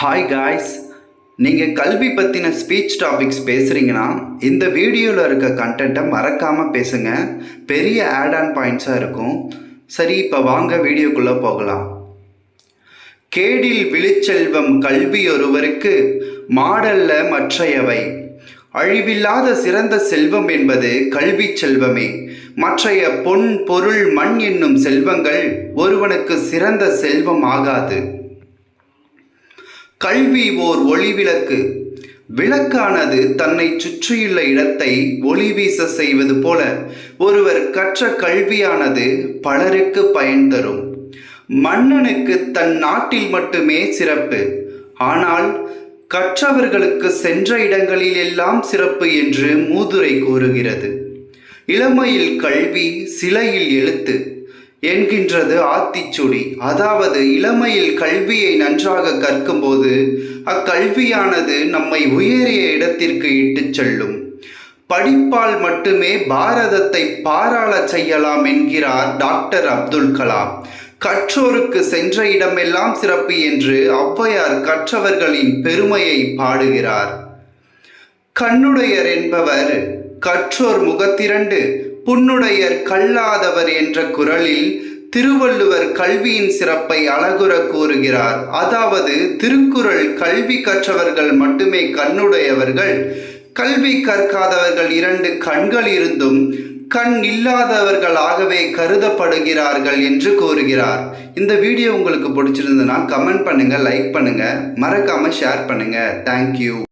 Hi guys நீங்கள் கல்வி பற்றின ஸ்பீச் டாபிக்ஸ் பேசுகிறீங்கன்னா இந்த வீடியோவில் இருக்க கண்டென்ட்டை மறக்காமல் பேசுங்க. பெரிய ஆட் ஆன் பாயிண்ட்ஸாக இருக்கும். சரி இப்போ வாங்க வீடியோக்குள்ளே போகலாம். கேடில் விழுச்செல்வம் கல்வி ஒருவருக்கு மாடல்ல மற்றையவை. அழிவில்லாத சிறந்த செல்வம் என்பது கல்வி செல்வமே. மற்றைய பொன் பொருள் மண் என்னும் செல்வங்கள் ஒருவனுக்கு சிறந்த செல்வம் ஆகாது. கல்வி ஓர் ஒளிவிளக்கு. விளக்கானது தன்னை சுற்றியுள்ள இடத்தை ஒளி வீச செய்வது போல ஒருவர் கற்ற கல்வியானது பலருக்கு பயன் தரும். மன்னனுக்கு தன் நாட்டில் மட்டுமே சிறப்பு. ஆனால் கற்றவர்களுக்கு சென்ற இடங்களில் எல்லாம் சிறப்பு என்று மூதுரை கூறுகிறது. இளமையில் கல்வி சிலையில் எழுத்து. என்கின்றது ஆத்திச்சுடி. அதாவது இளமையில் கல்வியை நன்றாக கற்கும்போது அக்கல்வியானது நம்மை உயரிய இடத்திற்கு இட்டுச் செல்லும். படிப்பால் மட்டுமே பாரதத்தை பாராளச் செய்யலாம் என்கிறார் டாக்டர் அப்துல் கலாம். கற்றோருக்கு சென்ற இடமெல்லாம் சிறப்பு என்று ஔவையார் கற்றவர்களின் பெருமையை பாடுகிறார். கண்ணுடையர் என்பவர் கற்றோர் முகத்திரண்டு புன்னுடையர் கல்லாதவர் என்ற குரலில் திருவள்ளுவர் கல்வியின் சிறப்பை அழகுற கூறுகிறார். அதாவது திருக்குறள் கல்வி கற்றவர்கள் மட்டுமே கண்ணுடையவர்கள் கல்வி கற்காதவர்கள் இரண்டு கண்கள் இருந்தும் கண் இல்லாதவர்களாகவே கருதப்படுகிறார்கள் என்று கூறுகிறார். இந்த வீடியோ உங்களுக்கு பிடிச்சிருந்ததுன்னா கமெண்ட் பண்ணுங்க லைக் பண்ணுங்க மறக்காம ஷேர் பண்ணுங்க. தேங்க்யூ